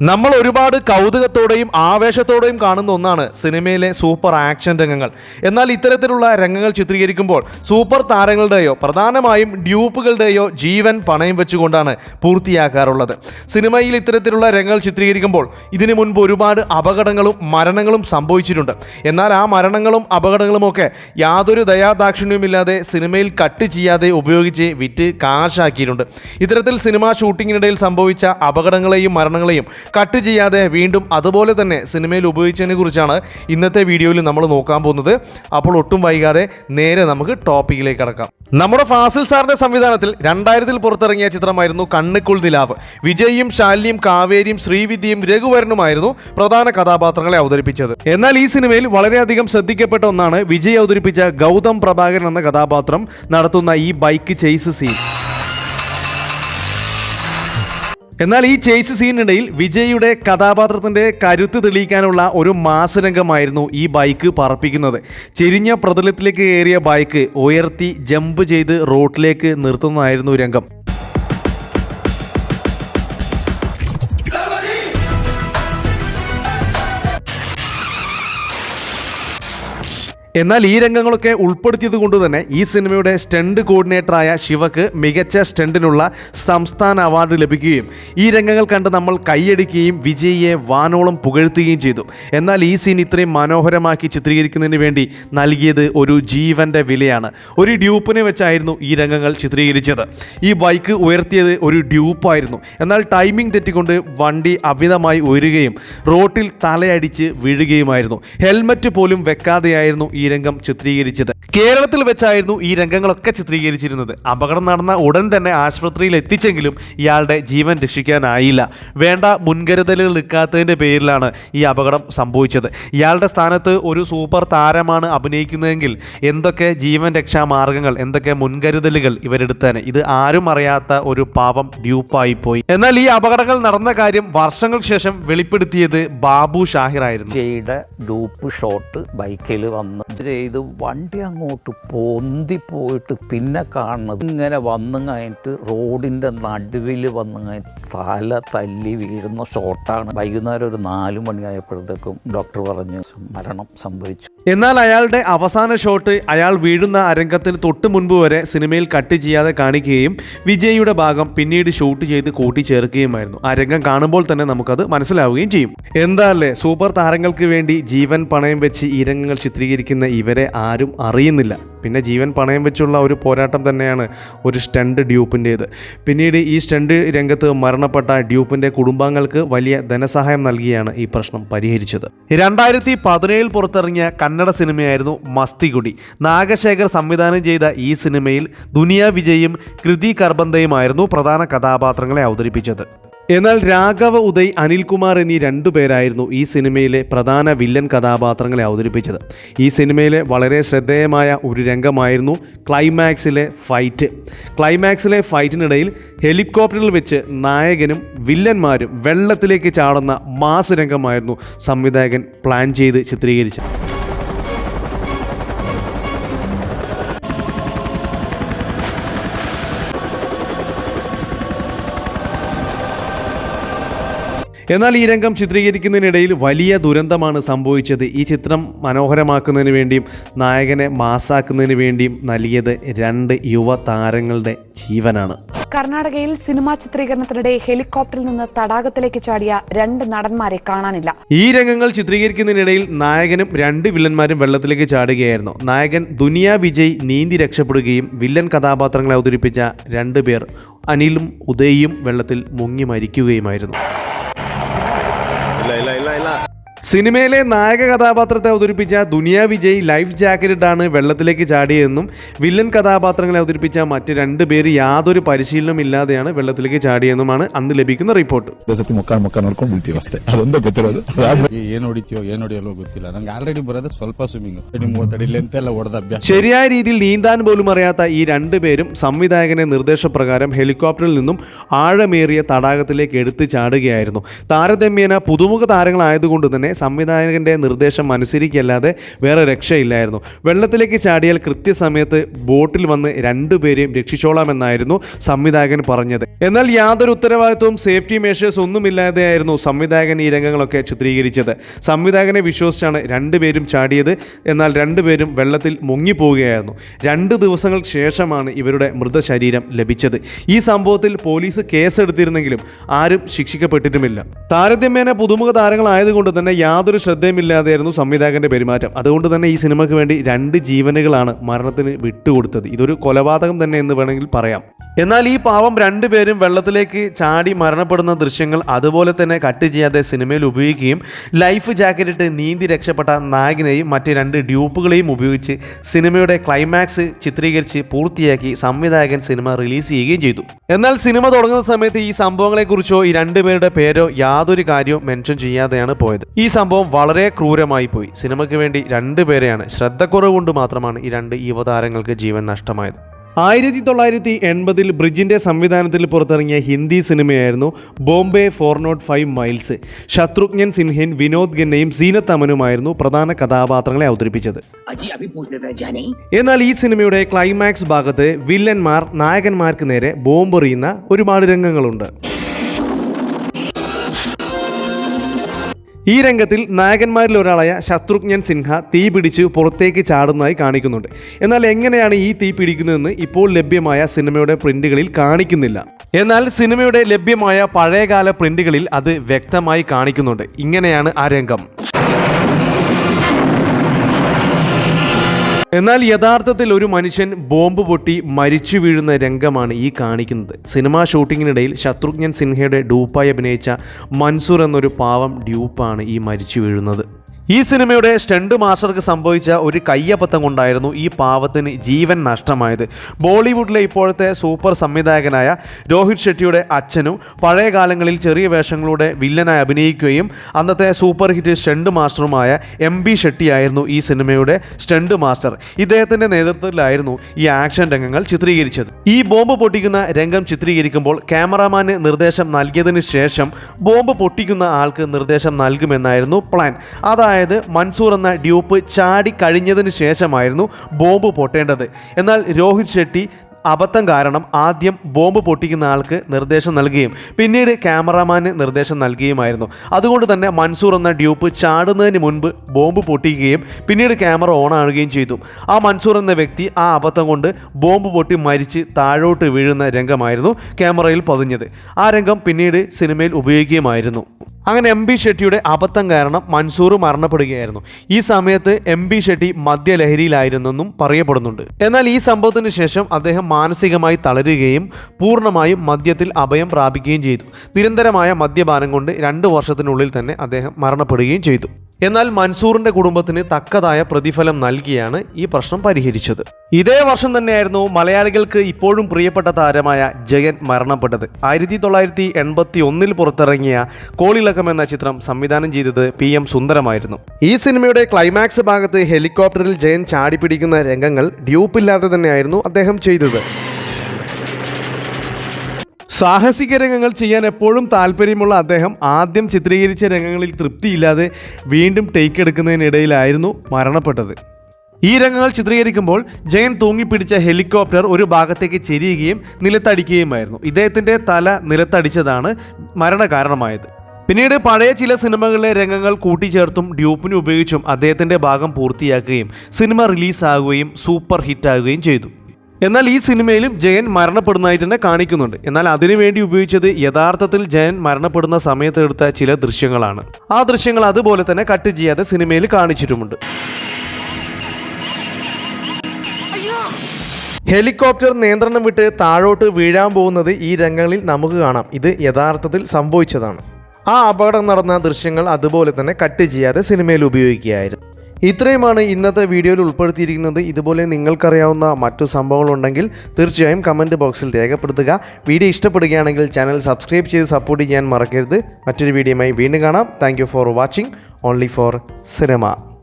നമ്മൾ ഒരുപാട് കൗതുകത്തോടെയും ആവേശത്തോടെയും കാണുന്ന ഒന്നാണ് സിനിമയിലെ സൂപ്പർ ആക്ഷൻ രംഗങ്ങൾ. എന്നാൽ ഇത്തരത്തിലുള്ള രംഗങ്ങൾ ചിത്രീകരിക്കുമ്പോൾ സൂപ്പർ താരങ്ങളുടെയോ പ്രധാനമായും ഡ്യൂപ്പുകളുടെയോ ജീവൻ പണയം വെച്ചുകൊണ്ടാണ് പൂർത്തിയാക്കാറുള്ളത് സിനിമയിൽ ഇത്തരത്തിലുള്ള രംഗങ്ങൾ ചിത്രീകരിക്കുമ്പോൾ ഇതിനു മുൻപ് ഒരുപാട് അപകടങ്ങളും മരണങ്ങളും സംഭവിച്ചിട്ടുണ്ട്. എന്നാൽ ആ മരണങ്ങളും അപകടങ്ങളുമൊക്കെ യാതൊരു ദയാദാക്ഷിണ്യവുമില്ലാതെ സിനിമയിൽ കട്ട് ചെയ്യാതെ ഉപയോഗിച്ച് വിറ്റ് കാശാക്കിയിട്ടുണ്ട്. ഇത്തരത്തിൽ സിനിമാ ഷൂട്ടിങ്ങിനിടയിൽ സംഭവിച്ച അപകടങ്ങളെയും മരണങ്ങളെയും കട്ട് ചെയ്യാതെ വീണ്ടും അതുപോലെ തന്നെ സിനിമയിൽ ഉപയോഗിച്ചതിനെ കുറിച്ചാണ് ഇന്നത്തെ വീഡിയോയിൽ നമ്മൾ നോക്കാൻ പോകുന്നത്. അപ്പോൾ ഒട്ടും വൈകാതെ നേരെ നമുക്ക് ടോപ്പിക്കിലേക്ക് കടക്കാം. നമ്മുടെ ഫാസിൽ സാറിന്റെ സംവിധാനത്തിൽ രണ്ടായിരത്തിൽ പുറത്തിറങ്ങിയ ചിത്രമായിരുന്നു കണ്ണുക്കുൾ നിലാവ്. വിജയും ശാലിനിയും കാവേരിയും ശ്രീവിദ്യയും രഘുവരനുമായിരുന്നു പ്രധാന കഥാപാത്രങ്ങളെ അവതരിപ്പിച്ചത്. എന്നാൽ ഈ സിനിമയിൽ വളരെയധികം ശ്രദ്ധിക്കപ്പെട്ട ഒന്നാണ് വിജയ് അവതരിപ്പിച്ച ഗൗതം പ്രഭാകരൻ എന്ന കഥാപാത്രം നടത്തുന്ന ഈ ബൈക്ക് ചേസ് സീൻ എന്നാൽ ഈ ചേസ് സീനിനിടയിൽ വിജയുടെ കഥാപാത്രത്തിന്റെ കരുത്ത് തെളിയിക്കാനുള്ള ഒരു മാസരംഗമായിരുന്നു ഈ ബൈക്ക് പറപ്പിക്കുന്നത്. ചെരിഞ്ഞ പ്രതലത്തിലേക്ക് കയറിയ ബൈക്ക് ഉയർത്തി ജമ്പ് ചെയ്ത് റോട്ടിലേക്ക് നിർത്തുന്നതായിരുന്നു രംഗം. എന്നാൽ ഈ രംഗങ്ങളൊക്കെ ഉൾപ്പെടുത്തിയത് കൊണ്ട് തന്നെ ഈ സിനിമയുടെ സ്റ്റണ്ട് കോർഡിനേറ്ററായ ശിവക്ക് മികച്ച സ്റ്റണ്ടിനുള്ള സംസ്ഥാന അവാർഡ് ലഭിക്കുകയും ഈ രംഗങ്ങൾ കണ്ട് നമ്മൾ കൈയടിക്കുകയും വിജയിയെ വാനോളം പുകഴ്ത്തുകയും ചെയ്തു. എന്നാൽ ഈ സീൻ ഇത്രയും മനോഹരമാക്കി ചിത്രീകരിക്കുന്നതിന് വേണ്ടി നൽകിയത് ഒരു ജീവന്റെ വിലയാണ്. ഒരു ഡ്യൂപ്പിനെ വെച്ചായിരുന്നു ഈ രംഗങ്ങൾ ചിത്രീകരിച്ചത്. ഈ ബൈക്ക് ഉയർത്തിയത് ഒരു ഡ്യൂപ്പായിരുന്നു. എന്നാൽ ടൈമിംഗ് തെറ്റിക്കൊണ്ട് വണ്ടി അമിതമായി ഉയരുകയും റോട്ടിൽ തലയടിച്ച് വീഴുകയുമായിരുന്നു. ഹെൽമറ്റ് പോലും വെക്കാതെയായിരുന്നു ഈ രംഗം ചിത്രീകരിച്ചത്. കേരളത്തിൽ വെച്ചായിരുന്നു ഈ രംഗങ്ങളൊക്കെ ചിത്രീകരിച്ചിരുന്നത്. അപകടം നടന്ന ഉടൻ തന്നെ ആശുപത്രിയിൽ എത്തിച്ചെങ്കിലും ഇയാളുടെ ജീവൻ രക്ഷിക്കാനായില്ല. വേണ്ട മുൻകരുതലുകൾ എടുക്കാത്തതിന്റെ പേരിലാണ് ഈ അപകടം സംഭവിച്ചത്. ഇയാളുടെ സ്ഥാനത്ത് ഒരു സൂപ്പർ താരമാണ് അഭിനയിക്കുന്നതെങ്കിൽ എന്തൊക്കെ ജീവൻ രക്ഷാ മാർഗങ്ങൾ എന്തൊക്കെ മുൻകരുതലുകൾ ഇവരെടുത്തേനെ ഇത് ആരും അറിയാത്ത ഒരു പാവം ഡ്യൂപ്പായി പോയി. എന്നാൽ ഈ അപകടങ്ങൾ നടന്ന കാര്യം വർഷങ്ങൾക്ക് ശേഷം വെളിപ്പെടുത്തിയത് ബാബു ഷാഹിർ ആയിരുന്നു ഡൂപ്പ് ഷോട്ട് ബൈക്കിൽ വന്ന് ചെയ്ത് വണ്ടി അങ്ങോട്ട് പൊന്തി പോയിട്ട് പിന്നെ കാണുന്നത് ഇങ്ങനെ വന്നു കഴിഞ്ഞിട്ട് റോഡിന്റെ നടുവിൽ വന്നു കഴിഞ്ഞിട്ട് തല തല്ലി വീഴുന്ന ഷോട്ടാണ് വൈകുന്നേരം ഒരു നാല് മണിയായപ്പോഴത്തേക്കും ഡോക്ടർ പറഞ്ഞു മരണം സംഭവിച്ചു. എന്നാൽ അയാളുടെ അവസാന ഷോട്ട് അയാൾ വീഴുന്ന അരംഗത്തിന് തൊട്ട് മുൻപ് വരെ സിനിമയിൽ കട്ട് ചെയ്യാതെ കാണിക്കുകയും വിജയിയുടെ ഭാഗം പിന്നീട് ഷൂട്ട് ചെയ്ത് കൂട്ടിച്ചേർക്കുകയുമായിരുന്നു. രംഗം കാണുമ്പോൾ തന്നെ നമുക്കത് മനസ്സിലാവുകയും ചെയ്യും. എന്താല്ലേ സൂപ്പർ താരങ്ങൾക്ക് വേണ്ടി ജീവൻ പണയം വെച്ച് ഈ രംഗങ്ങൾ ചിത്രീകരിക്കുന്ന ഇവരെ ആരും അറിയുന്നില്ല. പിന്നെ ജീവൻ പണയം വെച്ചുള്ള ഒരു പോരാട്ടം തന്നെയാണ് ഒരു സ്റ്റണ്ട് ഡ്യൂപ്പിന്റേത്. പിന്നീട് ഈ സ്റ്റണ്ട് രംഗത്ത് മരണപ്പെട്ട ഡ്യൂപ്പിന്റെ കുടുംബാംഗങ്ങൾക്ക് വലിയ ധനസഹായം നൽകിയാണ് ഈ പ്രശ്നം പരിഹരിച്ചത്. രണ്ടായിരത്തി പതിനേഴിൽ പുറത്തിറങ്ങിയ കന്നഡ സിനിമയായിരുന്നു മസ്തികുടി. നാഗശേഖർ സംവിധാനം ചെയ്ത ഈ സിനിമയിൽ ദുനിയ വിജയും കൃതി കർബന്തയുമായിരുന്നു പ്രധാന കഥാപാത്രങ്ങളെ അവതരിപ്പിച്ചത്. എന്നാൽ രാഘവ ഉദയ് അനിൽകുമാർ എന്നീ രണ്ടു പേരായിരുന്നു ഈ സിനിമയിലെ പ്രധാന വില്ലൻ കഥാപാത്രങ്ങളെ അവതരിപ്പിച്ചത്. ഈ സിനിമയിലെ വളരെ ശ്രദ്ധേയമായ ഒരു രംഗമായിരുന്നു ക്ലൈമാക്സിലെ ഫൈറ്റ്. ക്ലൈമാക്സിലെ ഫൈറ്റിനിടയിൽ ഹെലികോപ്റ്ററിൽ വെച്ച് നായകനും വില്ലന്മാരും വെള്ളത്തിലേക്ക് ചാടുന്ന മാസ് രംഗമായിരുന്നു സംവിധായകൻ പ്ലാൻ ചെയ്ത് ചിത്രീകരിച്ചത്. എന്നാൽ ഈ രംഗം ചിത്രീകരിക്കുന്നതിനിടയിൽ വലിയ ദുരന്തമാണ് സംഭവിച്ചത്. ഈ ചിത്രം മനോഹരമാക്കുന്നതിന് വേണ്ടിയും നായകനെ മാസാക്കുന്നതിന് വേണ്ടിയും നൽകിയത് രണ്ട് യുവ താരങ്ങളുടെ ജീവനാണ്. കർണാടകയിൽ സിനിമാ ചിത്രീകരണത്തിനിടെ ഹെലികോപ്റ്ററിൽ നിന്ന് തടാകത്തിലേക്ക് ചാടിയ രണ്ട് നടന്മാരെ കാണാനില്ല. ഈ രംഗങ്ങൾ ചിത്രീകരിക്കുന്നതിനിടയിൽ നായകനും രണ്ട് വില്ലന്മാരും വെള്ളത്തിലേക്ക് ചാടുകയായിരുന്നു. നായകൻ ദുനിയ വിജയ് നീന്തി രക്ഷപ്പെടുകയും വില്ലൻ കഥാപാത്രങ്ങളെ അവതരിപ്പിച്ച രണ്ടുപേർ അനിലും ഉദയും വെള്ളത്തിൽ മുങ്ങി മരിക്കുകയുമായിരുന്നു. സിനിമയിലെ നായക കഥാപാത്രത്തെ അവതരിപ്പിച്ച ദുനിയ വിജയ് ലൈഫ് ജാക്കറ്റാണ് വെള്ളത്തിലേക്ക് ചാടിയതെന്നും വില്ലൻ കഥാപാത്രങ്ങളെ അവതരിപ്പിച്ച മറ്റ് രണ്ട് പേര് യാതൊരു പരിശീലനം ഇല്ലാതെയാണ് വെള്ളത്തിലേക്ക് ചാടിയതെന്നുമാണ് അന്ന് ലഭിക്കുന്ന റിപ്പോർട്ട്. ശരിയായ രീതിയിൽ നീന്താൻ പോലും അറിയാത്ത ഈ രണ്ടു പേരും സംവിധായകന്റെ നിർദ്ദേശപ്രകാരം ഹെലികോപ്റ്ററിൽ നിന്നും ആഴമേറിയ തടാകത്തിലേക്ക് എടുത്തു ചാടുകയായിരുന്നു. താരതമ്യേന പുതുമുഖ താരങ്ങളായതുകൊണ്ട് തന്നെ സംവിധായകന്റെ നിർദ്ദേശം അനുസരിക്കല്ലാതെ വേറെ രക്ഷയില്ലായിരുന്നു. വെള്ളത്തിലേക്ക് ചാടിയാൽ കൃത്യസമയത്ത് ബോട്ടിൽ വന്ന് രണ്ടുപേരെയും രക്ഷിച്ചോളാമെന്നായിരുന്നു സംവിധായകൻ പറഞ്ഞത്. എന്നാൽ യാതൊരു ഉത്തരവാദിത്വവും സേഫ്റ്റി മെഷേഴ്സ് ഒന്നുമില്ലാതെയായിരുന്നു സംവിധായകൻ ഈ രംഗങ്ങളൊക്കെ ചിത്രീകരിച്ചത്. സംവിധായകനെ വിശ്വസിച്ചാണ് രണ്ടുപേരും ചാടിയത്. എന്നാൽ രണ്ടുപേരും വെള്ളത്തിൽ മുങ്ങിപ്പോവുകയായിരുന്നു. രണ്ട് ദിവസങ്ങൾക്ക് ശേഷമാണ് ഇവരുടെ മൃതശരീരം ലഭിച്ചത്. ഈ സംഭവത്തിൽ പോലീസ് കേസെടുത്തിരുന്നെങ്കിലും ആരും ശിക്ഷിക്കപ്പെട്ടിട്ടുമില്ല. താരതമ്യേന പുതുമുഖ താരങ്ങളായതുകൊണ്ട് തന്നെ യാതൊരു ശ്രദ്ധയുമില്ലാതെയായിരുന്നു സംവിധായകന്റെ പെരുമാറ്റം. അതുകൊണ്ട് തന്നെ ഈ സിനിമയ്ക്ക് വേണ്ടി രണ്ട് ജീവനുകളാണ് മരണത്തിന് വിട്ടുകൊടുത്തത്. ഇതൊരു കൊലപാതകം തന്നെ എന്ന് വേണമെങ്കിൽ പറയാം. എന്നാൽ ഈ പാവം രണ്ടുപേരും വെള്ളത്തിലേക്ക് ചാടി മരണപ്പെടുന്ന ദൃശ്യങ്ങൾ അതുപോലെ തന്നെ കട്ട് ചെയ്യാതെ സിനിമയിൽ ഉപയോഗിക്കുകയും ലൈഫ് ജാക്കറ്റ് ഇട്ട് നീന്തി രക്ഷപ്പെട്ട നായകനെയും മറ്റ് രണ്ട് ഡ്യൂപ്പുകളെയും ഉപയോഗിച്ച് സിനിമയുടെ ക്ലൈമാക്സ് ചിത്രീകരിച്ച് പൂർത്തിയാക്കി സംവിധായകൻ സിനിമ റിലീസ് ചെയ്യുകയും ചെയ്തു. എന്നാൽ സിനിമ തുടങ്ങുന്ന സമയത്ത് ഈ സംഭവങ്ങളെക്കുറിച്ചോ ഈ രണ്ടുപേരുടെ പേരോ യാതൊരു കാര്യവും മെൻഷൻ ചെയ്യാതെയാണ് പോയത്. ഈ സംഭവം വളരെ ക്രൂരമായി പോയി. സിനിമയ്ക്ക് വേണ്ടി രണ്ടുപേരെയാണ് ശ്രദ്ധക്കുറവ് കൊണ്ട് മാത്രമാണ് ഈ രണ്ട് യുവതാരങ്ങൾക്ക് ജീവൻ നഷ്ടമായത്. ആയിരത്തി തൊള്ളായിരത്തി എൺപതിൽ ബ്രിഡ്ജിന്റെ സംവിധാനത്തിൽ പുറത്തിറങ്ങിയ ഹിന്ദി സിനിമയായിരുന്നു Bombay four nought five miles. Shatrughan Sinha Vinod ഖന്നയും Zeenat അമനുമായിരുന്നു പ്രധാന കഥാപാത്രങ്ങളെ അവതരിപ്പിച്ചത്. എന്നാൽ ഈ സിനിമയുടെ ക്ലൈമാക്സ് ഭാഗത്ത് വില്ലന്മാർ നായകന്മാർക്ക് നേരെ ബോംബെറിയുന്ന ഒരുപാട് രംഗങ്ങളുണ്ട്. ഈ രംഗത്തിൽ നായകന്മാരിൽ ഒരാളായ ശത്രുഘ്നൻ സിൻഹ തീ പിടിച്ച് പുറത്തേക്ക് ചാടുന്നതായി കാണിക്കുന്നുണ്ട്. എന്നാൽ എങ്ങനെയാണ് ഈ തീ പിടിക്കുന്നതെന്ന് ഇപ്പോൾ ലഭ്യമായ സിനിമയുടെ പ്രിന്റുകളിൽ കാണിക്കുന്നില്ല. എന്നാൽ സിനിമയുടെ ലഭ്യമായ പഴയകാല പ്രിന്റുകളിൽ അത് വ്യക്തമായി കാണിക്കുന്നുണ്ട്. ഇങ്ങനെയാണ് ആ രംഗം. എന്നാൽ യഥാർത്ഥത്തിൽ ഒരു മനുഷ്യൻ ബോംബ് പൊട്ടി മരിച്ചു വീഴുന്ന രംഗമാണ് ഈ കാണിക്കുന്നത്. സിനിമാ ഷൂട്ടിങ്ങിനിടയിൽ ശത്രുഘ്നൻ സിൻഹയുടെ ഡൂപ്പായി അഭിനയിച്ച മൻസൂർ എന്നൊരു പാവം ഡ്യൂപ്പാണ് ഈ മരിച്ചു വീഴുന്നത്. ഈ സിനിമയുടെ സ്റ്റണ്ട് മാസ്റ്റർക്ക് സംഭവിച്ച ഒരു കയ്യബദ്ധം കൊണ്ടായിരുന്നു ഈ പാവത്തിന് ജീവൻ നഷ്ടമായത്. ബോളിവുഡിലെ ഇപ്പോഴത്തെ സൂപ്പർ സംവിധായകനായ രോഹിത് ഷെട്ടിയുടെ അച്ഛനും പഴയ കാലങ്ങളിൽ ചെറിയ വേഷങ്ങളുടെ വില്ലനായി അഭിനയിക്കുകയും അന്നത്തെ സൂപ്പർ ഹിറ്റ് സ്റ്റണ്ട് മാസ്റ്ററുമായ എം ബി ഷെട്ടിയായിരുന്നു ഈ സിനിമയുടെ സ്റ്റണ്ട് മാസ്റ്റർ. ഇദ്ദേഹത്തിന്റെ നേതൃത്വത്തിലായിരുന്നു ഈ ആക്ഷൻ രംഗങ്ങൾ ചിത്രീകരിച്ചത്. ഈ ബോംബ് പൊട്ടിക്കുന്ന രംഗം ചിത്രീകരിക്കുമ്പോൾ ക്യാമറാമാന് നിർദ്ദേശം നൽകിയതിനു ശേഷം ബോംബ് പൊട്ടിക്കുന്ന ആൾക്ക് നിർദ്ദേശം നൽകുമെന്നായിരുന്നു പ്ലാൻ. അതായത് മൻസൂർ എന്ന ഡ്യൂപ്പ് ചാടി കഴിഞ്ഞതിന് ശേഷമായിരുന്നു ബോംബ് പൊട്ടേണ്ടത്. എന്നാൽ രോഹിത് ഷെട്ടി അബദ്ധം കാരണം ആദ്യം ബോംബ് പൊട്ടിക്കുന്ന ആൾക്ക് നിർദ്ദേശം നൽകുകയും പിന്നീട് ക്യാമറാമാന് നിർദ്ദേശം നൽകുകയുമായിരുന്നു. അതുകൊണ്ട് തന്നെ മൻസൂർ എന്ന ഡ്യൂപ്പ് ചാടുന്നതിന് മുൻപ് ബോംബ് പൊട്ടിക്കുകയും പിന്നീട് ക്യാമറ ഓൺ ആവുകയും ചെയ്തു. ആ മൻസൂർ എന്ന വ്യക്തി ആ അബദ്ധം കൊണ്ട് ബോംബ് പൊട്ടി മരിച്ച് താഴോട്ട് വീഴുന്ന രംഗമായിരുന്നു ക്യാമറയിൽ പതിഞ്ഞത്. ആ രംഗം പിന്നീട് സിനിമയിൽ ഉപയോഗിക്കുകയുമായിരുന്നു. അങ്ങനെ എം ബി ഷെട്ടിയുടെ അബദ്ധം കാരണം മൻസൂർ മരണപ്പെടുകയായിരുന്നു. ഈ സമയത്ത് എം ബി ഷെട്ടി മദ്യലഹരിയിലായിരുന്നെന്നും പറയപ്പെടുന്നുണ്ട്. എന്നാൽ ഈ സംഭവത്തിന് ശേഷം അദ്ദേഹം മാനസികമായി തളരുകയും പൂർണമായും മദ്യത്തിൽ അഭയം പ്രാപിക്കുകയും ചെയ്തു. നിരന്തരമായ മദ്യപാനം കൊണ്ട് രണ്ട് വർഷത്തിനുള്ളിൽ തന്നെ അദ്ദേഹം മരണപ്പെടുകയും ചെയ്തു. എന്നാൽ മൻസൂറിന്റെ കുടുംബത്തിന് തക്കതായ പ്രതിഫലം നൽകിയാണ് ഈ പ്രശ്നം പരിഹരിച്ചത്. ഇതേ വർഷം തന്നെയായിരുന്നു മലയാളികൾക്ക് ഇപ്പോഴും പ്രിയപ്പെട്ട താരമായ ജയൻ മരണപ്പെട്ടത്. ആയിരത്തി തൊള്ളായിരത്തി എൺപത്തി ഒന്നിൽ പുറത്തിറങ്ങിയ കോളിളക്കം എന്ന ചിത്രം സംവിധാനം ചെയ്തത് പി എം സുന്ദരമായിരുന്നു. ഈ സിനിമയുടെ ക്ലൈമാക്സ് ഭാഗത്ത് ഹെലികോപ്റ്ററിൽ ജയൻ ചാടിപ്പിടിക്കുന്ന രംഗങ്ങൾ ഡ്യൂപ്പില്ലാതെ തന്നെയായിരുന്നു അദ്ദേഹം ചെയ്തത്. സാഹസിക രംഗങ്ങൾ ചെയ്യാൻ എപ്പോഴും താല്പര്യമുള്ള അദ്ദേഹം ആദ്യം ചിത്രീകരിച്ച രംഗങ്ങളിൽ തൃപ്തിയില്ലാതെ വീണ്ടും ടേക്ക് എടുക്കുന്നതിനിടയിലായിരുന്നു മരണപ്പെട്ടത്. ഈ രംഗങ്ങൾ ചിത്രീകരിക്കുമ്പോൾ ജയൻ തൂങ്ങിപ്പിടിച്ച ഹെലികോപ്റ്റർ ഒരു ഭാഗത്തേക്ക് ചെരിയുകയും നിലത്തടിക്കുകയുമായിരുന്നു. ഇദ്ദേഹത്തിന്റെ തല നിലത്തടിച്ചതാണ് മരണകാരണമായത്. പിന്നീട് പഴയ ചില സിനിമകളിലെ രംഗങ്ങൾ കൂട്ടിച്ചേർത്തും ഡ്യൂപ്പിന് ഉപയോഗിച്ചും അദ്ദേഹത്തിന്റെ ഭാഗം പൂർത്തിയാക്കുകയും സിനിമ റിലീസാകുകയും സൂപ്പർ ഹിറ്റാകുകയും ചെയ്തു. എന്നാൽ ഈ സിനിമയിലും ജയൻ മരണപ്പെടുന്നതായിട്ട് തന്നെ കാണിക്കുന്നുണ്ട്. എന്നാൽ അതിനുവേണ്ടി ഉപയോഗിച്ചത് യഥാർത്ഥത്തിൽ ജയൻ മരണപ്പെടുന്ന സമയത്ത് എടുത്ത ചില ദൃശ്യങ്ങളാണ്. ആ ദൃശ്യങ്ങൾ അതുപോലെ തന്നെ കട്ട് ചെയ്യാതെ സിനിമയിൽ കാണിച്ചിട്ടുമുണ്ട്. ഹെലികോപ്റ്റർ നിയന്ത്രണം വിട്ട് താഴോട്ട് വീഴാൻ പോകുന്നത് ഈ രംഗങ്ങളിൽ നമുക്ക് കാണാം. ഇത് യഥാർത്ഥത്തിൽ സംഭവിച്ചതാണ്. ആ അപകടം നടന്ന ദൃശ്യങ്ങൾ അതുപോലെ തന്നെ കട്ട് ചെയ്യാതെ സിനിമയിൽ ഉപയോഗിക്കുകയായിരുന്നു. ഇത്രയുമാണ് ഇന്നത്തെ വീഡിയോയിൽ ഉൾപ്പെടുത്തിയിരിക്കുന്നത്. ഇതുപോലെ നിങ്ങൾക്കറിയാവുന്ന മറ്റു സംഭവങ്ങളുണ്ടെങ്കിൽ തീർച്ചയായും കമന്റ് ബോക്സിൽ രേഖപ്പെടുത്തുക. വീഡിയോ ഇഷ്ടപ്പെടുകയാണെങ്കിൽ ചാനൽ സബ്സ്ക്രൈബ് ചെയ്ത് സപ്പോർട്ട് ചെയ്യാൻ മറക്കരുത്. മറ്റൊരു വീഡിയോയുമായി വീണ്ടും കാണാം. Thank for watching only for cinema